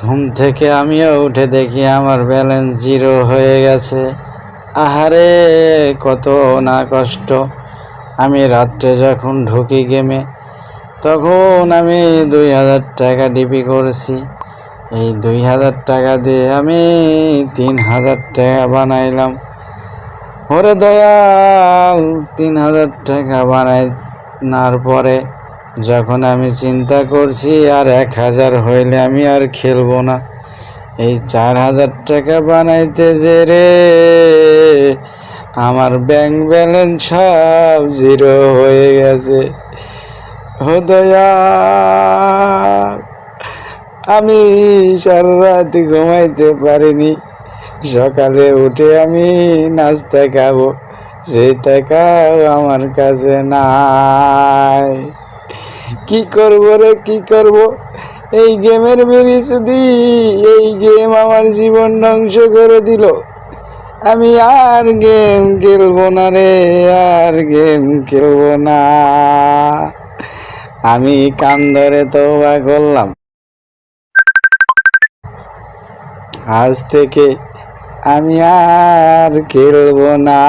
ঘুম থেকে আমিও উঠে দেখি আমার ব্যালেন্স জিরো হয়ে গেছে। আহারে, কত না কষ্ট। আমি রাত্রে যখন ঢুকি গেমে, তখন আমি দুই হাজার টাকা ডিপি করেছি। এই দুই হাজার টাকা দিয়ে আমি তিন হাজার টাকা বানাইলাম। ওরে দয়াল, তিন হাজার টাকা বানাইনার পরে যখন আমি চিন্তা করছি, আর এক হাজার হইলে আমি আর খেলব না। এই চার হাজার টাকা বানাইতে যে রে, আমার ব্যাংক ব্যালেন্স সব জিরো হয়ে গেছে। ও দয়াল, আমি সারা রাত ঘুমাইতে পারিনি। সকালে উঠে আমি নাস্তা খাব সেই টাকাও আমার কাছে নাই। কি করব রে, কি করব? এই গেমের মেরি শুধু এই গেম আমার জীবন ধ্বংস করে দিল। আমি আর গেম খেলব না রে, আর গেম খেলব না। আমি কান ধরে তওবা করলাম। আজ থেকে আমি আর খেলব না।